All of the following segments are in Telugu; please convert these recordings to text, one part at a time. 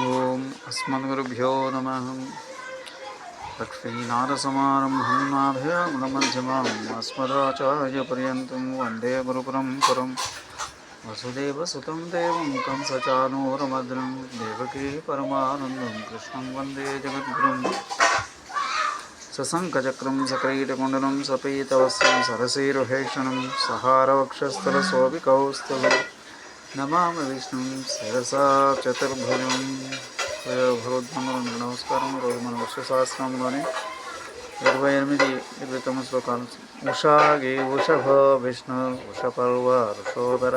ఓం అస్మద్గురుభ్యో నమ. లక్ష్మీనాథసమారంభం నాభ్యామధ్యమాం అస్మదాచార్యపర్యంతం వందే గురుపురం పురం వసుదేవసుతం దేవం కంసచానూరమద్రం దేవకీ పరమానందం. కృష్ణం వందే జగద్గురుం. సశంఖచక్రం సక్రీటకుండలం సపీతవస్త్రం సరసీరుహేషణం సహారవక్షస్థలశోభికౌస్తవం నమామి విష్ణుం శిరసా చతుర్భుజం. భగవద్బంధువులకు నమస్కారం. రోజు మన వర్ష సహస్రంలోని ఇరవై ఎనిమిది ఇరవై తొమ్మిది శ్లోకాలు ఉషాగే ఉషభో విష్ణు ఉషపర్వ ఋషోదర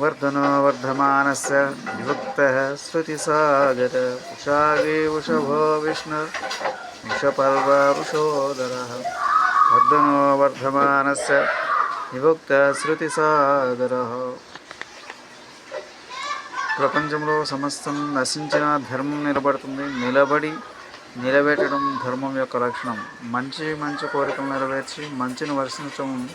వర్ధన వర్ధమానస్య విభక్త శృతిసాగర ఉషాగే ఉషభ విష్ణు వృషపర్వ వృషోదర వర్ధనో వర్ధమానస్య విభక్త శృతిసాగర ప్రపంచంలో సమస్తం నశించిన ధర్మం నిలబడుతుంది. నిలబడి నిలబెట్టడం ధర్మం యొక్క లక్షణం. మంచి మంచి కోరికలు నెరవేర్చి మంచిని వర్షించడం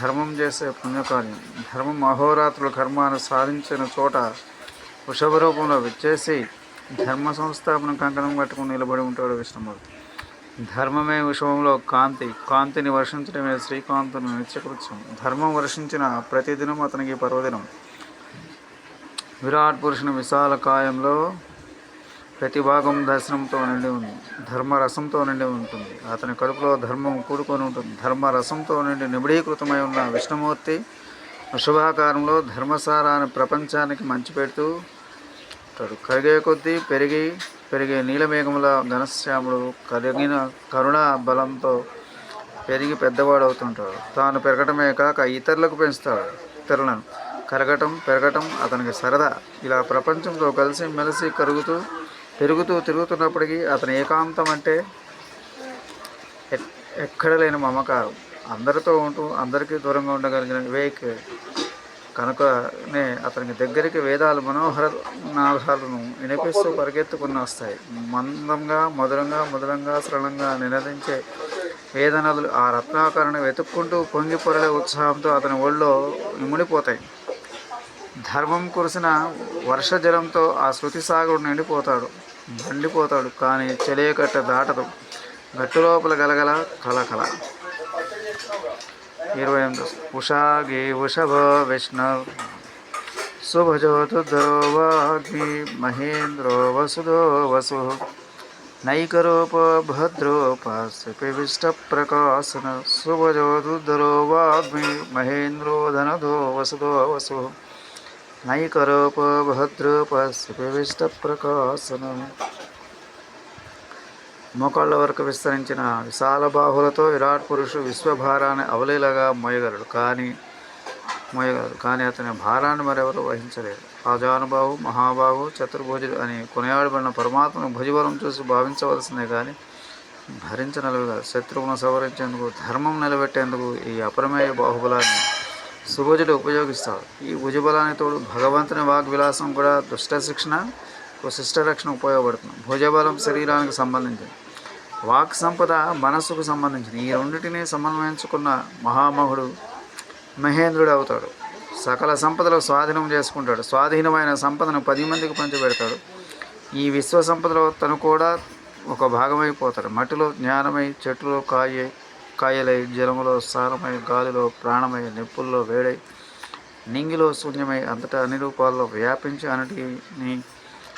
ధర్మం చేసే పుణ్యకార్యం. ధర్మం అహోరాత్రుల కర్మాను సాధించిన చోట వృషభ రూపంలో విచ్చేసి ధర్మ సంస్థాపన కంకణం కట్టుకుని నిలబడి ఉంటాడు విష్ణుమూర్తి. ధర్మమే విషయంలో కాంతి. కాంతిని వర్షించడమే శ్రీకాంతుని నిత్యకృత్యం. ధర్మం వర్షించిన ప్రతిదినం అతనికి పర్వదినం. విరాట్ పురుషుని విశాల కాయంలో ప్రతి భాగం దర్శనంతో నిండి ఉంది. ధర్మరసంతో నిండి ఉంటుంది. అతని కడుపులో ధర్మం కూడుకొని ఉంటుంది. ధర్మరసంతో నిండి నిబిడీకృతమై ఉన్న విష్ణుమూర్తి శుభాకారంలో ధర్మసారాన్ని ప్రపంచానికి మంచి పెడుతూ ఉంటాడు. కరిగే కొద్దీ పెరిగి పెరిగే నీలమేఘముల ఘనశ్యాముడు కరిగిన కరుణ బలంతో పెరిగి పెద్దవాడు అవుతుంటాడు తాను పెరగటమే కాక ఇతరులకు పెంచుతాడు. ఇతరులను కరగటం పెరగటం అతనికి సరదా. ఇలా ప్రపంచంతో కలిసి మెలిసి కరుగుతూ పెరుగుతూ తిరుగుతున్నప్పటికీ అతని ఏకాంతం అంటే ఎక్కడ లేని మమకారం. అందరితో ఉంటూ అందరికీ దూరంగా ఉండగలిగిన వివేక్ కనుకనే అతనికి దగ్గరికి వేదాలు మనోహర నాదాలను వినిపిస్తూ పరిగెత్తుకుని వస్తాయి. మందంగా మధురంగా మధురంగా సరళంగా నినదించే వేదనదులు ఆ రత్నాకరణ వెతుక్కుంటూ పొంగి పొరలే ఉత్సాహంతో అతని ఒళ్ళో ఇముడిపోతాయి ధర్మం కురిసిన వర్ష జలంతో ఆ శృతి సాగుడు నిండిపోతాడు మండిపోతాడు కానీ చెలియకట్ట దాటదు. గట్టు లోపల గలగల కలకల. ఇరవై ఎనిమిది. ఉషాగి వృషభ విష్ణు శుభజోతుధరో వాగ్మి మహేంద్రో వసుదో వసు. నైకరూప భద్రోపాస్యపివిష్ట ప్రకాశన శుభజోతుధరో వాగ్మి మహేంద్రో ధనదో వసుదో వసు. నైకరూప భద్రోపాస్యపివిష్ట ప్రకాశన మోకాళ్ళ వరకు విస్తరించిన విశాల బాహులతో విరాట్ పురుషుడు విశ్వభారాన్ని అవలీలగా మోయగలడు. కానీ మోయగలడు. కానీ అతని భారాన్ని మరెవరు వహించలేరు ఆజానుబాహు మహాబాహు చతుర్భుజుడు అని కొనియాడబడిన పరమాత్మను భుజబలం చూసి భావించవలసిందే కానీ భరించనలుగా శత్రువును సవరించేందుకు ధర్మం నిలబెట్టేందుకు ఈ అపరమేయ బాహుబలాన్ని సుభోజుడు ఉపయోగిస్తాడు. ఈ భుజబలానికి తోడు భగవంతుని వాగ్విలాసం కూడా దుష్ట శిక్షణ శిష్ట రక్షణ ఉపయోగపడుతుంది. భుజబలం శరీరానికి సంబంధించింది. వాక్ సంపద మనస్సుకు సంబంధించింది. ఈ రెండింటినీ సమన్వయించుకున్న మహామహుడు మహేంద్రుడు అవుతాడు. సకల సంపదలు స్వాధీనం చేసుకుంటాడు. స్వాధీనమైన సంపదను పది మందికి పంచిపెడతాడు ఈ విశ్వ సంపదలో తను కూడా ఒక భాగమైపోతాడు. మట్టిలో జ్ఞానమై చెట్లు కాయ కాయలై జలములో సారమై గాలిలో ప్రాణమై నిప్పుల్లో వేడై నింగిలో శూన్యమై అంతటా అన్ని రూపాల్లో వ్యాపించి అన్నిటిని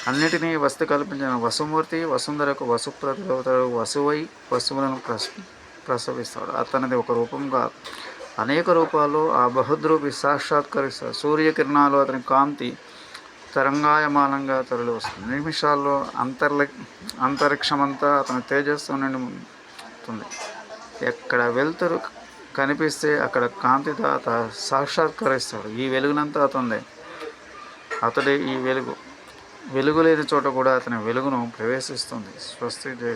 అన్నిటినీ వస్తు కల్పించిన వసుమూర్తి వసుంధరకు వసుప్రతిదేవతడు వసువై వసువులను ప్రస ప్రసవిస్తాడు. అతనిది ఒక రూపంగా అనేక రూపాల్లో ఆ బహుద్రూపి సాక్షాత్కరిస్తాడు. సూర్యకిరణాలు అతని కాంతి తరంగాయమానంగా తరలి వస్తుంది నిమిషాల్లో అంతర్ అంతరిక్షమంతా అతని తేజస్సు నిండి ఉంటుంది ఎక్కడ వెళ్తారు కనిపిస్తే అక్కడ కాంతిదాత సాక్షాత్కరిస్తాడు. ఈ వెలుగునంతా అతనిదే. అతడే ఈ వెలుగు. వెలుగు లేని చోట కూడా అతని వెలుగును ప్రవేశిస్తుంది. స్వస్తి జయ